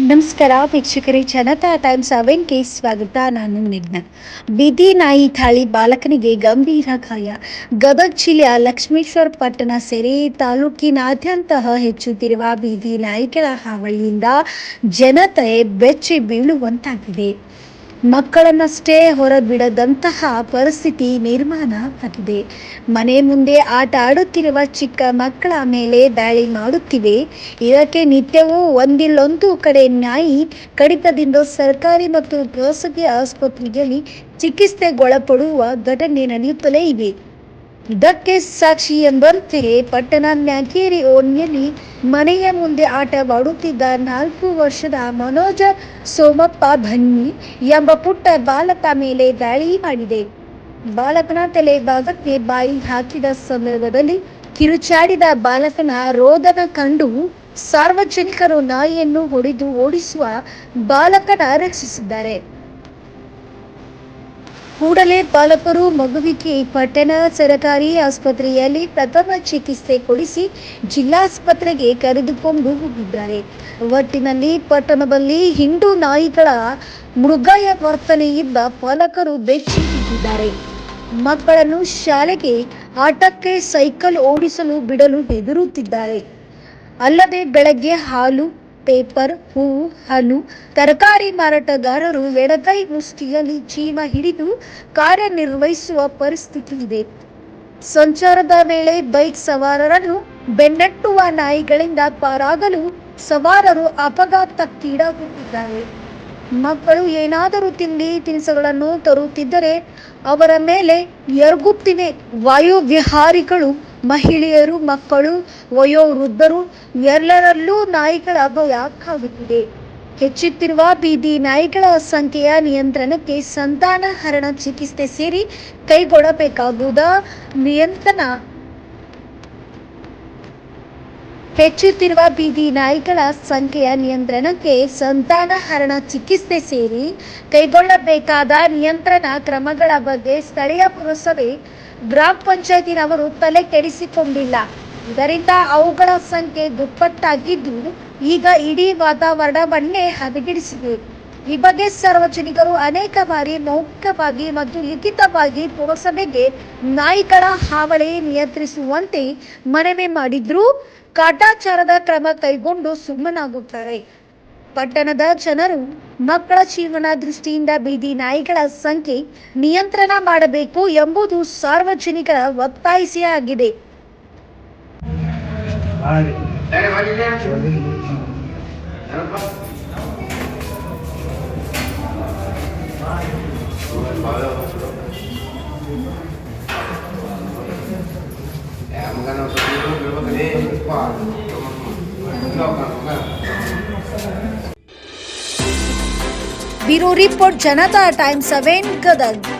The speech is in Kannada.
ನಮಸ್ಕಾರ, ವೀಕ್ಷಕರೇ. ಜನತಾ ಟೈಮ್ ಸೆವೆನ್ಗೆ ಸ್ವಾಗತ. ನಾನು ನಿಗ್ನ ಬೀದಿ ನಾಯಿ ಥಾಳಿ ಬಾಲಕನಿಗೆ ಗಂಭೀರ ಗಾಯ. ಗದಗ ಜಿಲ್ಲೆಯ ಲಕ್ಷ್ಮೇಶ್ವರ ಪಟ್ಟಣ ಸೇರಿ ತಾಲೂಕಿನಾದ್ಯಂತ ಹೆಚ್ಚುತ್ತಿರುವ ಬೀದಿ ನಾಯಿಗಳ ಹಾವಳಿಯಿಂದ ಜನತೆ ಬೆಚ್ಚಿ ಬೀಳುವಂತಾಗಿದೆ. ಮಕ್ಕಳನ್ನಷ್ಟೇ ಹೊರಬಿಡದಂತಹ ಪರಿಸ್ಥಿತಿ ನಿರ್ಮಾಣ ಆಗಿದೆ. ಮನೆ ಮುಂದೆ ಆಟ ಆಡುತ್ತಿರುವ ಚಿಕ್ಕ ಮಕ್ಕಳ ಮೇಲೆ ದಾಳಿ ಮಾಡುತ್ತಿವೆ. ಇದಕ್ಕೆ ನಿತ್ಯವೂ ಒಂದಿಲ್ಲೊಂದು ಕಡೆ ನಾಯಿ ಕಡಿತದಿಂದ ಸರ್ಕಾರಿ ಮತ್ತು ಖಾಸಗಿ ಆಸ್ಪತ್ರೆಯಲ್ಲಿ ಚಿಕಿತ್ಸೆಗೊಳಪಡುವ ಘಟನೆ ನಡೆಯುತ್ತಲೇ ಇವೆ ಇದಕ್ಕೆ ಸಾಕ್ಷಿ ಎಂಬಂತೆ ಪಟ್ಟಣ ನ್ಯಾಗೇರಿ ಓಣಿಯಲ್ಲಿ ಮನೆಯ ಮುಂದೆ ಆಟವಾಡುತ್ತಿದ್ದ ನಾಲ್ಕು ವರ್ಷದ ಮನೋಜ ಸೋಮಪ್ಪ ಭನ್ನಿ ಎಂಬ ಪುಟ್ಟ ಬಾಲಕ ಮೇಲೆ ದಾಳಿ ಮಾಡಿದೆ. ಬಾಲಕನ ತಲೆ ಭಾಗಕ್ಕೆ ಬಾಯಿ ಹಾಕಿದ ಸಂದರ್ಭದಲ್ಲಿ ಕಿರುಚಾಡಿದ ಬಾಲಕನ ರೋದನ ಕಂಡು ಸಾರ್ವಜನಿಕರು ನಾಯಿಯನ್ನು ಹೊಡೆದು ಓಡಿಸುವ ಬಾಲಕನ ರಕ್ಷಿಸಿದ್ದಾರೆ. ಕೂಡಲೇ ಪಾಲಕರು ಮಗುವಿಗೆ ಪಟ್ಟಣ ಸರಕಾರಿ ಆಸ್ಪತ್ರೆಯಲ್ಲಿ ಪ್ರಥಮ ಚಿಕಿತ್ಸೆ ಕೊಡಿಸಿ ಜಿಲ್ಲಾಸ್ಪತ್ರೆಗೆ ಕರೆದುಕೊಂಡು ಹೋಗಿದ್ದಾರೆ. ಒಟ್ಟಿನಲ್ಲಿ ಪಟ್ಟಣದಲ್ಲಿ ಹಿಂಡು ನಾಯಿಗಳ ಮೃಗಾಯ ವರ್ತನೆಯಿಂದ ಪಾಲಕರು ಬೆಚ್ಚಿ ಬಿದ್ದಿದ್ದಾರೆ ಮಕ್ಕಳನ್ನು ಶಾಲೆಗೆ ಆಟಕ್ಕೆ ಸೈಕಲ್ ಓಡಿಸಲು ಬಿಡಲು ಹೆದರುತ್ತಿದ್ದಾರೆ. ಅಲ್ಲದೆ ಬೆಳಗ್ಗೆ ಹಾಲು ಪೇಪರ್ ಹೂವು ಹಣ್ಣು ತರಕಾರಿ ಮಾರಾಟಗಾರರು ಎಡಗೈ ಮುಷ್ಟಿಯಲ್ಲಿ ಜೀವ ಹಿಡಿದು ಕಾರ್ಯನಿರ್ವಹಿಸುವ ಪರಿಸ್ಥಿತಿ ಇದೆ. ಸಂಚಾರದ ವೇಳೆ ಬೈಕ್ ಸವಾರರನ್ನು ಬೆನ್ನಟ್ಟುವ ನಾಯಿಗಳಿಂದ ಪಾರಾಗಲು ಸವಾರರು ಅಪಘಾತಕ್ಕೀಡಾಗುತ್ತಿದ್ದಾರೆ ಮಕ್ಕಳು ಏನಾದರೂ ತಿಂಡಿ, ತಿನಿಸುಗಳನ್ನು ತರುತ್ತಿದ್ದರೆ ಅವರ ಮೇಲೆ ಎರಗುತ್ತಿವೆ. ವಾಯುವಿಹಾರಿಗಳು ಮಹಿಳೆಯರು, ಮಕ್ಕಳು, ವಯೋವೃದ್ಧರು, ಎಲ್ಲರಲ್ಲೂ ನಾಯಿಗಳ ಅಭಾವ ಯಾಕಾಗುತ್ತಿದೆ ಹೆಚ್ಚುತ್ತಿರುವ ಬೀದಿ ನಾಯಿಗಳ ಸಂಖ್ಯೆಯ ನಿಯಂತ್ರಣಕ್ಕೆ ಸಂತಾನಹರಣ ಚಿಕಿತ್ಸೆ ಸೇರಿ ಕೈಗೊಳ್ಳಬೇಕಾಗುವುದ. ನಿಯಂತ್ರಣ ಹೆಚ್ಚುತ್ತಿರುವ ಬೀದಿ ನಾಯಿಗಳ ಸಂಖ್ಯೆಯ ನಿಯಂತ್ರಣಕ್ಕೆ ಸಂತಾನಹರಣ ಚಿಕಿತ್ಸೆ ಸೇರಿ ಕೈಗೊಳ್ಳಬೇಕಾದ ನಿಯಂತ್ರಣ ಕ್ರಮಗಳ ಬಗ್ಗೆ ಸ್ಥಳೀಯ ಪುರಸಭೆ ಗ್ರಾಮ ಪಂಚಾಯತಿನವರು ತಲೆ ಕೆಡಿಸಿಕೊಂಡಿಲ್ಲ. ಇದರಿಂದ ಅವುಗಳ ಸಂಖ್ಯೆ ದುಪ್ಪಟ್ಟಾಗಿದ್ದು, ಈಗ ಇಡೀ ವಾತಾವರಣವನ್ನೇ ಹದಗೆಡಿಸಿದೆ. ಈ ಬಗ್ಗೆ ಸಾರ್ವಜನಿಕರು ಅನೇಕ ಬಾರಿ ಮೌಖಿಕವಾಗಿ ಮತ್ತು ಲಿಖಿತವಾಗಿ ಪುರಸಭೆಗೆ ನಾಯಿಗಳ ಹಾವಳಿ ನಿಯಂತ್ರಿಸುವಂತೆ ಮನವಿ ಮಾಡಿದ್ರೂ. ಕಾಟಾಚಾರದ ಕ್ರಮ ಕೈಗೊಂಡು ಸುಮ್ಮನಾಗುತ್ತಾರೆ. ಪಟ್ಟಣದ ಜನರು ಮಕ್ಕಳ ಜೀವನ ದೃಷ್ಟಿಯಿಂದ ಬೀದಿ ನಾಯಿಗಳ ಸಂಖ್ಯೆ ನಿಯಂತ್ರಣ ಮಾಡಬೇಕು ಎಂಬುದು ಸಾರ್ವಜನಿಕರ ಒತ್ತಾಯಿಸಿಯಾಗಿದೆ ब्यूरो रिपोर्ट जनता टाइम्स अवेन गदग।